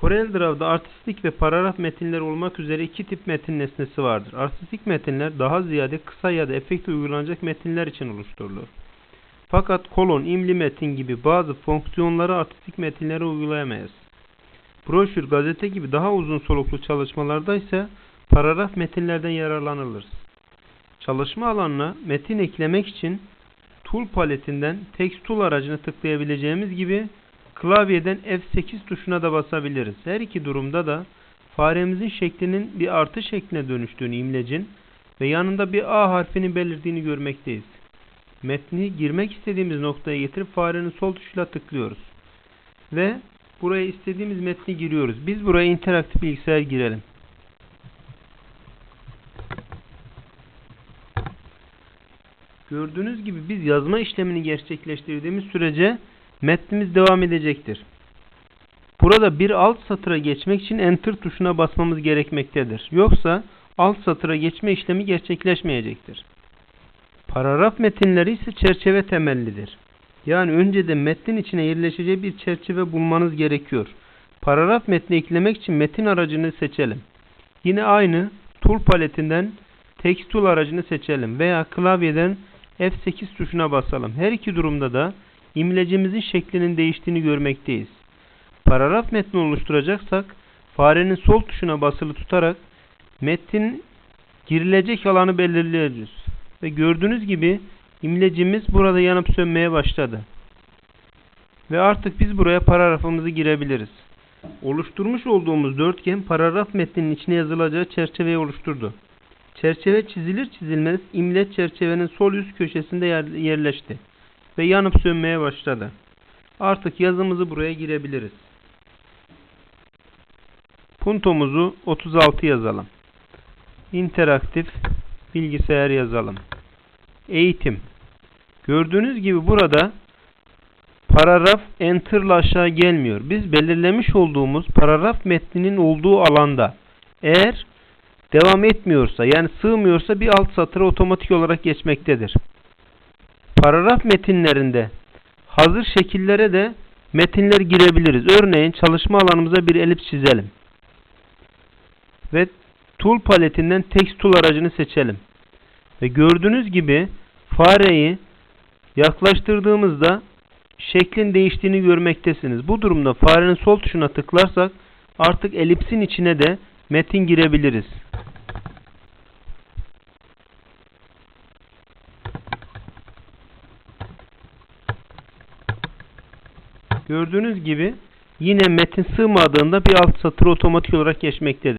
CorelDRAW'da artistik ve paragraf metinler olmak üzere iki tip metin nesnesi vardır. Artistik metinler daha ziyade kısa ya da efekte uygulanacak metinler için oluşturulur. Fakat kolon, imli metin gibi bazı fonksiyonları artistik metinlere uygulayamayız. Broşür, gazete gibi daha uzun soluklu çalışmalarda ise paragraf metinlerden yararlanılır. Çalışma alanına metin eklemek için Tool paletinden Text Tool aracını tıklayabileceğimiz gibi klavyeden F8 tuşuna da basabiliriz. Her iki durumda da faremizin şeklinin bir artı şekline dönüştüğünü imlecin ve yanında bir A harfini belirttiğini görmekteyiz. Metni girmek istediğimiz noktaya getirip farenin sol tuşuyla tıklıyoruz. Ve buraya istediğimiz metni giriyoruz. Biz buraya interaktif bilgisayar girelim. Gördüğünüz gibi biz yazma işlemini gerçekleştirdiğimiz sürece metnimiz devam edecektir. Burada bir alt satıra geçmek için enter tuşuna basmamız gerekmektedir. Yoksa alt satıra geçme işlemi gerçekleşmeyecektir. Paragraf metinleri ise çerçeve temellidir. Yani önceden metnin içine yerleşeceği bir çerçeve bulmanız gerekiyor. Paragraf metni eklemek için metin aracını seçelim. Yine aynı tool paletinden text tool aracını seçelim veya klavyeden F8 tuşuna basalım. Her iki durumda da imlecimizin şeklinin değiştiğini görmekteyiz. Paragraf metni oluşturacaksak farenin sol tuşuna basılı tutarak metnin girilecek alanı belirleyeceğiz. Ve gördüğünüz gibi imlecimiz burada yanıp sönmeye başladı. Ve artık biz buraya paragrafımızı girebiliriz. Oluşturmuş olduğumuz dörtgen paragraf metninin içine yazılacağı çerçeveyi oluşturdu. Çerçeve çizilir çizilmez imleç çerçevenin sol üst köşesinde yer- yerleşti ve yanıp sönmeye başladı. Artık yazımızı buraya girebiliriz. Puntomuzu 36 yazalım. İnteraktif bilgisayar yazalım. Eğitim. Gördüğünüz gibi burada paragraf enter ile aşağı gelmiyor. Biz belirlemiş olduğumuz paragraf metninin olduğu alanda eğer devam etmiyorsa yani sığmıyorsa bir alt satıra otomatik olarak geçmektedir. Paragraf metinlerinde hazır şekillere de metinler girebiliriz. Örneğin çalışma alanımıza bir elips çizelim. Ve Tool paletinden Text Tool aracını seçelim. Ve gördüğünüz gibi fareyi yaklaştırdığımızda şeklin değiştiğini görmektesiniz. Bu durumda farenin sol tuşuna tıklarsak artık elipsin içine de metin girebiliriz. Gördüğünüz gibi yine metin sığmadığında bir alt satır otomatik olarak geçmektedir.